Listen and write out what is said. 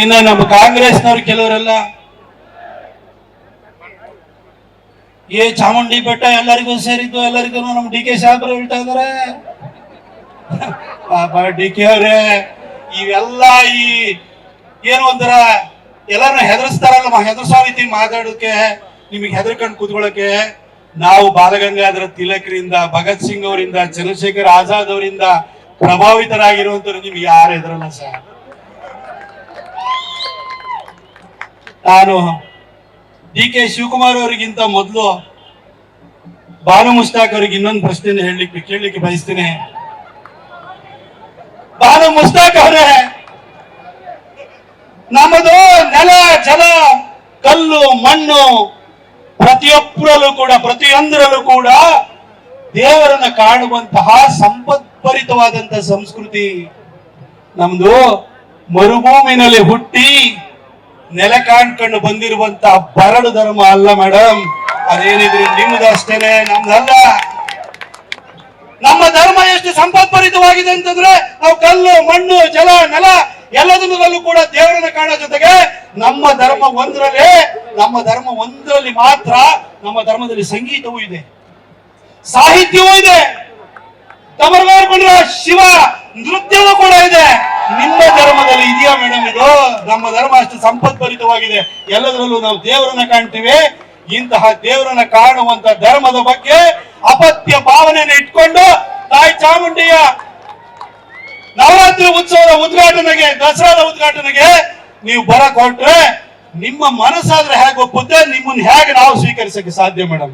ಇನ್ನು ನಮ್ಮ ಕಾಂಗ್ರೆಸ್ನವ್ರು ಕೆಲವರೆಲ್ಲ ಏ ಚಾಮುಂಡಿ ಬೆಟ್ಟ ಎಲ್ಲರಿಗೂ ಸೇರಿದ್ದು ಎಲ್ಲರಿಗೂ ನಮ್ಮ ಡಿ ಕೆ ಸಾಹೇಬ್ರು ಹೇಳ್ತಾ ಇದಾರೆ. ಪಾಪ ಡಿ ಕೆ ಅವರೇ, ಇವೆಲ್ಲ ಈ ಏನು ಒಂಥರ ಎಲ್ಲರನ್ನ ಹೆದರ್ಸ್ತಾರಲ್ಲ ಹೆದರ್ಸೋ ರೀತಿ ಮಾತಾಡೋಕೆ, ನಿಮಗೆ ಹೆದರ್ಕೊಂಡು ಕೂತ್ಕೊಳ್ಳೋಕೆ ನಾವು ಬಾಲಗಂಗಾಧರ ತಿಲಕರಿಂದ, ಭಗತ್ ಸಿಂಗ್ ಅವರಿಂದ, ಚಂದ್ರಶೇಖರ್ ಆಜಾದ್ ಅವರಿಂದ ಪ್ರಭಾವಿತರಾಗಿರುವಂತವ್ರು ನಿಮ್ಗೆ ಯಾರು ಹೆದರಲ್ಲ ಸರ್? ನಾನು ಡಿ ಕೆ ಶಿವಕುಮಾರ್ ಅವರಿಗಿಂತ ಮೊದಲು ಬಾನು ಮುಸ್ತಾಕ್ ಅವರಿಗೆ ಇನ್ನೊಂದು ಪ್ರಶ್ನೆ ಹೇಳಲಿಕ್ಕೆ ಕೇಳಲಿಕ್ಕೆ ಬಯಸ್ತೀನಿ. ಬಾನು ಮುಸ್ತಾಕ್ ಅವರೇ, ನಮ್ಮದು ನೆಲ, ಜಲ, ಕಲ್ಲು, ಮಣ್ಣು ಪ್ರತಿಯೊಬ್ಬರಲ್ಲೂ ಕೂಡ, ಪ್ರತಿಯೊಂದರಲ್ಲೂ ಕೂಡ ದೇವರನ್ನ ಕಾಣುವಂತಹ ಸಂಪತ್ಭರಿತವಾದಂತಹ ಸಂಸ್ಕೃತಿ ನಮ್ದು ಮರುಭೂಮಿನಲ್ಲಿ ಹುಟ್ಟಿ ನೆಲ ಕಾಣ್ಕೊಂಡು ಬಂದಿರುವಂತ ಬರಡು ಧರ್ಮ ಅಲ್ಲ ಮೇಡಮ್ ಅದೇನಿದ್ರು ನಿಮ್ದು ಅಷ್ಟೇನೆ ನಮ್ದಲ್ಲ ನಮ್ಮ ಧರ್ಮ ಎಷ್ಟು ಸಂಪತ್ಪರಿತವಾಗಿದೆ ಅಂತಂದ್ರೆ ನಾವು ಕಲ್ಲು, ಮಣ್ಣು, ಜಲ, ನೆಲ ಎಲ್ಲದರಲ್ಲೂ ಕೂಡ ದೇವರನ್ನ ಕಾಣೋ ಜೊತೆಗೆ ನಮ್ಮ ಧರ್ಮ ಒಂದರಲ್ಲಿ, ನಮ್ಮ ಧರ್ಮ ಒಂದರಲ್ಲಿ ಮಾತ್ರ ನಮ್ಮ ಧರ್ಮದಲ್ಲಿ ಸಂಗೀತವೂ ಇದೆ, ಸಾಹಿತ್ಯವೂ ಇದೆ. ತಮರ್ಗಾರ್ ಶಿವ ನೃತ್ಯವೂ ಕೂಡ ಇದು ನಮ್ಮ ಧರ್ಮ ಅಷ್ಟು ಸಂಪತ್ಭರಿತವಾಗಿದೆ. ಎಲ್ಲದರಲ್ಲೂ ನಾವು ದೇವರನ್ನ ಕಾಣ್ತೀವಿ. ಇಂತಹ ದೇವರನ್ನ ಕಾಣುವಂತ ಧರ್ಮದ ಬಗ್ಗೆ ಅಪತ್ಯ ಭಾವನೆಯನ್ನು ಇಟ್ಕೊಂಡು ತಾಯಿ ಚಾಮುಂಡಿಯ ನವರಾತ್ರಿ ಉತ್ಸವದ ಉದ್ಘಾಟನೆಗೆ, ದಸರಾದ ಉದ್ಘಾಟನೆಗೆ ನೀವು ಬರ ಕೊಟ್ರೆ ನಿಮ್ಮ ಮನಸ್ಸಾದ್ರೆ ಹೇಗೆ ಒಪ್ಪುತ್ತೆ, ನಿಮ್ಮನ್ನು ಹೇಗೆ ನಾವು ಸ್ವೀಕರಿಸಕ್ಕೆ ಸಾಧ್ಯ ಮೇಡಮ್?